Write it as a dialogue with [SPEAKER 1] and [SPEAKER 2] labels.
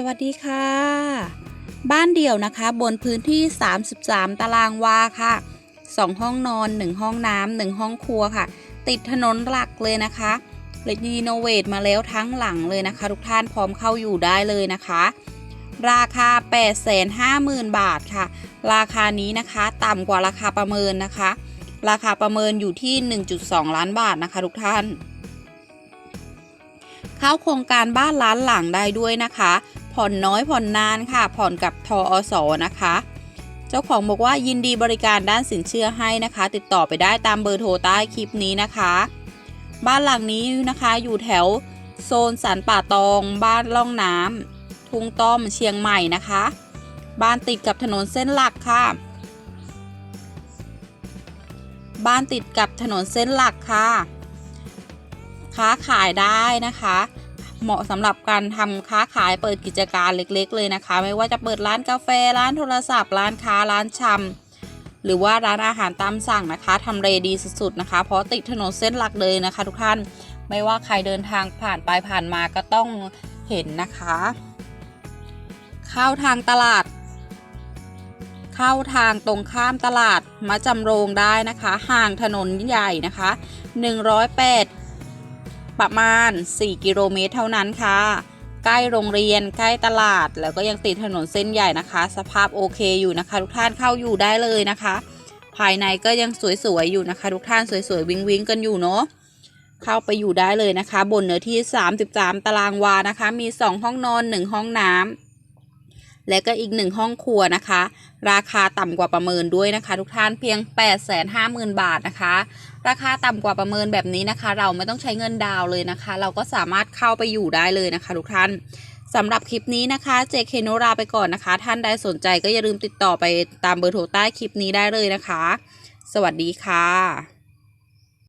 [SPEAKER 1] สวัสดีค่ะ บ้านเดี่ยวนะคะ บนพื้นที่ 33 ตารางวาค่ะ 2 ห้องนอน 1 ห้องน้ำ1ห้องครัวค่ะ ติดถนนหลักเลยนะคะรีโนเวทมาแล้วทั้งหลังเลยนะคะ ทุกท่านพร้อมเข้าอยู่ได้เลยนะคะ ราคา 850,000 บาทค่ะ ราคานี้นะคะต่ำกว่าราคาประเมินนะคะ ราคาประเมินอยู่ที่ 1.2 ล้านบาทนะคะ ทุกท่าน เข้าโครงการบ้านล้านหลังได้ด้วยนะคะ ผ่อนน้อยผ่อนนานค่ะ ผ่อนกับทออสอนะคะ เจ้าของบอกว่ายินดีบริการด้านสินเชื่อให้นะคะ ติดต่อไปได้ตามเบอร์โทรใต้คลิปนี้นะคะ บ้านหลังนี้นะคะอยู่แถวโซนสันป่าตอง บ้านล่องน้ำทุ่งต้อมเชียงใหม่นะคะ บ้านติดกับถนนเส้นหลักค่ะ บ้านติดกับถนนเส้นหลักค่ะ ค้าขายได้นะคะ เหมาะสำหรับการทำค้าขายเปิดกิจการเล็ก ๆ เลยนะคะ ไม่ว่าจะเปิดร้านกาแฟร้านโทรศัพท์ ร้านค้าร้านชำหรือว่าร้านอาหารตามสั่งนะคะทำเลดีสุดๆนะคะ เพราะติดถนนเส้นหลักเลยนะคะ ทุกท่านไม่ว่าใครเดินทางผ่านไปผ่านมาก็ต้องเห็นนะคะ เข้าทางตลาด เข้าทางตรงข้ามตลาดมะจำโรงได้นะคะ ห่างถนนใหญ่นะคะ 108 ประมาณ 4 กิโลเมตรเท่านั้นค่ะ ใกล้โรงเรียนใกล้ตลาด แล้วก็ยังติดถนนเส้นใหญ่นะคะ สภาพโอเคอยู่นะคะ ทุกท่านเข้าอยู่ได้เลยนะคะ ภายในก็ยังสวยๆอยู่นะคะ ทุกท่านสวยๆวิงวิงๆกันอยู่เนาะเข้าไปอยู่ได้เลยนะคะ บนเนื้อที่ 33 ตารางวานะคะ มี 2 ห้องนอน 1 ห้องน้ำและก็อีกหนึ่งห้องครัวนะคะ ราคาต่ำกว่าประเมินด้วยนะคะ ทุกท่านเพียง 850,000 บาทนะคะ ราคาต่ำกว่าประเมินแบบนี้นะคะ เราไม่ต้องใช้เงินดาวเลยนะคะ เราก็สามารถเข้าไปอยู่ได้เลยนะคะ ทุกท่านสำหรับคลิปนี้นะคะเจเคโนราไปก่อนนะคะ ท่านใดสนใจก็อย่าลืมติดต่อไปตามเบอร์โทรใต้คลิปนี้ได้เลยนะคะ สวัสดีค่ะ